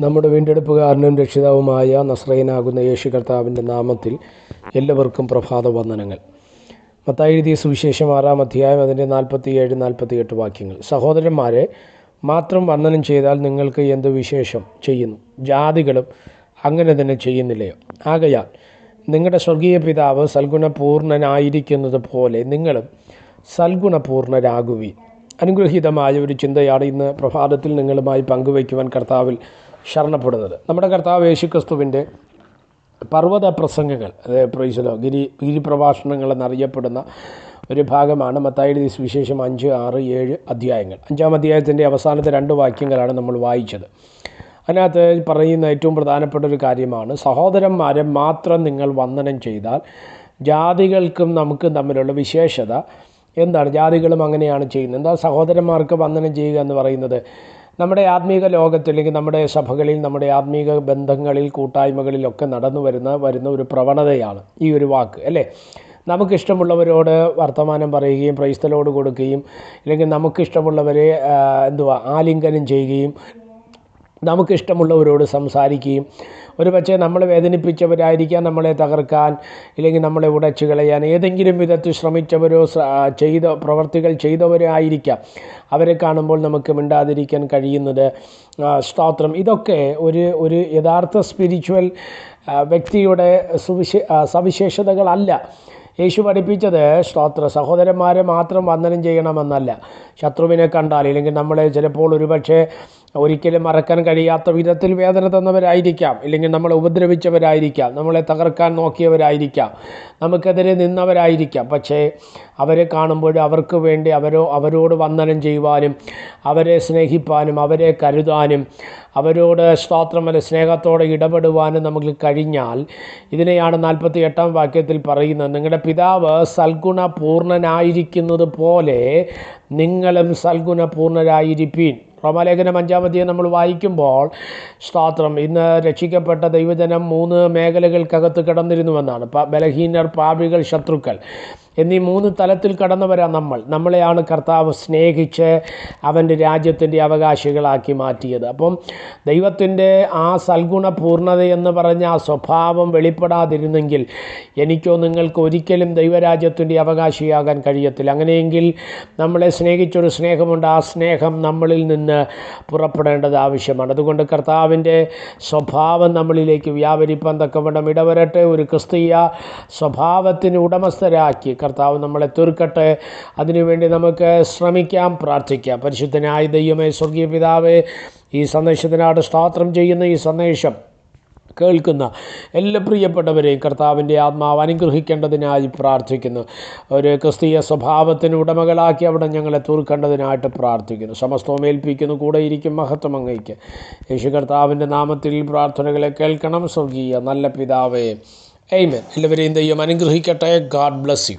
നമ്മുടെ വീണ്ടെടുപ്പുകാരനും രക്ഷിതാവുമായ നസ്രയനാകുന്ന യേശു കർത്താവിന്റെ നാമത്തിൽ എല്ലാവർക്കും പ്രഭാത വന്ദനങ്ങൾ. മത്തായിഴുതിയ സുവിശേഷം ആറാം അധ്യായം അതിന്റെ നാൽപ്പത്തിയേഴ് നാൽപ്പത്തിയെട്ട് വാക്യങ്ങൾ. സഹോദരന്മാരെ മാത്രം വന്ദനം ചെയ്താൽ നിങ്ങൾക്ക് എന്ത് വിശേഷം ചെയ്യുന്നു? ജാതികളും അങ്ങനെ തന്നെ ചെയ്യുന്നില്ലയോ? ആകയാൽ നിങ്ങളുടെ സ്വർഗീയ പിതാവ് സൽഗുണപൂർണനായിരിക്കുന്നത് പോലെ നിങ്ങളും സൽഗുണപൂർണരാകുവി അനുഗ്രഹീതമായ ഒരു ചിന്തയാണ് ഇന്ന് പ്രഭാതത്തിൽ നിങ്ങളുമായി പങ്കുവയ്ക്കുവാൻ കർത്താവിൽ ശരണപ്പെടുന്നത്. നമ്മുടെ കർത്താവ് യേശുക്രിസ്തുവിന്റെ പർവത പ്രസംഗങ്ങൾ അതായത് പ്രൈസലോ ഗിരി ഗിരിപ്രഭാഷണങ്ങൾ എന്നറിയപ്പെടുന്ന ഒരു ഭാഗമാണ് മത്തായി വിശേഷം അഞ്ച് ആറ് ഏഴ് അധ്യായങ്ങൾ. അഞ്ചാം അധ്യായത്തിന്റെ അവസാനത്തെ രണ്ട് വാക്യങ്ങളാണ് നമ്മൾ വായിച്ചത്. അതിനകത്ത് പറയുന്ന ഏറ്റവും പ്രധാനപ്പെട്ട ഒരു കാര്യമാണ് സഹോദരന്മാരെ മാത്രം നിങ്ങൾ വന്ദനം ചെയ്താൽ ജാതികൾക്കും നമുക്കും തമ്മിലുള്ള വിശേഷത എന്താണ്? ജാതികളും അങ്ങനെയാണ് ചെയ്യുന്നത്. എന്താ സഹോദരന്മാർക്ക് വന്ദനം ചെയ്യുക എന്ന് പറയുന്നത്? നമ്മുടെ ആത്മീക ലോകത്തിൽ അല്ലെങ്കിൽ നമ്മുടെ സഭകളിൽ നമ്മുടെ ആത്മീക ബന്ധങ്ങളിൽ കൂട്ടായ്മകളിലൊക്കെ നടന്നു വരുന്ന വരുന്ന ഒരു പ്രവണതയാണ് ഈ ഒരു വാക്ക് അല്ലേ? നമുക്കിഷ്ടമുള്ളവരോട് വർത്തമാനം പറയുകയും പ്രൈസ്തലോട് കൊടുക്കുകയും അല്ലെങ്കിൽ നമുക്കിഷ്ടമുള്ളവരെ എന്തുവാ ആലിംഗനം ചെയ്യുകയും നമുക്കിഷ്ടമുള്ളവരോട് സംസാരിക്കുകയും. ഒരു പക്ഷേ നമ്മളെ വേദനിപ്പിച്ചവരായിരിക്കാം നമ്മളെ തകർക്കാൻ ഇല്ലെങ്കിൽ നമ്മളെ ഉടച്ചു കളയാൻ. ഏതെങ്കിലും വിധത്തിൽ ശ്രമിച്ചവരോ ചെയ്ത പ്രവർത്തികൾ ചെയ്തവരോ ആയിരിക്കാം. അവരെ കാണുമ്പോൾ നമുക്ക് മിണ്ടാതിരിക്കാൻ കഴിയുന്നത് സ്തോത്രം. ഇതൊക്കെ ഒരു ഒരു യഥാർത്ഥ സ്പിരിച്വൽ വ്യക്തിയുടെ സുവിശേ ആ, സവിശേഷതകളല്ല. യേശു പഠിപ്പിച്ചത് സ്തോത്ര സഹോദരന്മാരെ മാത്രം വന്ദനം ചെയ്യണമെന്നല്ല. ശത്രുവിനെ കണ്ടാൽ ഇല്ലെങ്കിൽ നമ്മളെ ചിലപ്പോൾ ഒരുപക്ഷെ ഒരിക്കലും മറക്കാൻ കഴിയാത്ത വിധത്തിൽ വേദന തന്നവരായിരിക്കാം. ഇല്ലെങ്കിൽ നമ്മളെ ഉപദ്രവിച്ചവരായിരിക്കാം. നമ്മളെ തകർക്കാൻ നോക്കിയവരായിരിക്കാം. നമുക്കെതിരെ നിന്നവരായിരിക്കാം. പക്ഷേ അവരെ കാണുമ്പോൾ അവർക്ക് വേണ്ടി അവരോ അവരോട് വന്ദനം ചെയ്യുവാനും അവരെ സ്നേഹിപ്പാനും അവരെ കരുതാനും അവരോട് സ്വാത്രമല്ല സ്നേഹത്തോടെ ഇടപെടുവാനും നമുക്ക് കഴിഞ്ഞാൽ ഇതിനെയാണ് നാൽപ്പത്തി എട്ടാം വാക്യത്തിൽ പറയുന്നത്. നിങ്ങളുടെ പിതാവ് സൽഗുണ പൂർണനായിരിക്കുന്നത് പോലെ നിങ്ങളും സൽഗുണ പൂർണരായിരിപ്പീൻ റോമാലേഖനം അഞ്ചാമധ്യം നമ്മൾ വായിക്കുമ്പോൾ സ്തോത്രം ഇന്ന് രക്ഷിക്കപ്പെട്ട ദൈവജനം മൂന്ന് മേഖലകൾക്കകത്ത് കിടന്നിരുന്നുവെന്നാണ്. ബലഹീനർ പാപികൾ ശത്രുക്കൾ. എന്നീ മൂന്ന് തലത്തിൽ കടന്നവരാ നമ്മൾ നമ്മളെയാണ് കർത്താവ് സ്നേഹിച്ച് അവന്റെ രാജ്യത്തിന്റെ അവകാശികളാക്കി മാറ്റിയത്. അപ്പം ദൈവത്തിന്റെ ആ സൽഗുണ പൂർണത എന്ന് പറഞ്ഞ ആ സ്വഭാവം വെളിപ്പെടാതിരുന്നെങ്കിൽ എനിക്കോ നിങ്ങൾക്ക് ഒരിക്കലും ദൈവരാജ്യത്തിന്റെ അവകാശിയാകാൻ കഴിയത്തില്ല. അങ്ങനെയെങ്കിൽ നമ്മളെ സ്നേഹിച്ചൊരു സ്നേഹമുണ്ട്. ആ സ്നേഹം നമ്മളിൽ നിന്ന് പുറപ്പെടേണ്ടത് ആവശ്യമാണ്. അതുകൊണ്ട് കർത്താവിന്റെ സ്വഭാവം നമ്മളിലേക്ക് വ്യാപരിപ്പാൻ തക്കവണ്ണം ഇടവരട്ടെ. ഒരു ക്രിസ്തീയ സ്വഭാവത്തിന് ഉടമസ്ഥരാക്കി കർത്താവ് നമ്മളെ തീർക്കട്ടെ. അതിനുവേണ്ടി നമുക്ക് ശ്രമിക്കാം പ്രാർത്ഥിക്കാം. പരിശുദ്ധനായ ദൈവമേ സ്വർഗീയ പിതാവേ ഈ സന്ദേശത്തിനാട് സ്തോത്രം ചെയ്യുന്ന ഈ സന്ദേശം കേൾക്കുന്ന എല്ലാ പ്രിയപ്പെട്ടവരെയും കർത്താവിന്റെ ആത്മാവ് അനുഗ്രഹിക്കേണ്ടതിനായി പ്രാർത്ഥിക്കുന്നു. ഒരു ക്രിസ്തീയ സ്വഭാവത്തിന് ഉടമകളാക്കി അവിടെ ഞങ്ങളെ തീർക്കേണ്ടതിനായിട്ട് പ്രാർത്ഥിക്കുന്നു. സമസ്തവും ഏൽപ്പിക്കുന്നു കൂടെ ഇരിക്കും മഹത്വം അങ്ങയ്ക്ക് യേശു കർത്താവിന്റെ നാമത്തിൽ പ്രാർത്ഥനകളെ കേൾക്കണം. സ്വർഗീയ നല്ല പിതാവേ എയ്മൻ എല്ലാവരെയും ദൈവം അനുഗ്രഹിക്കട്ടെ. God bless you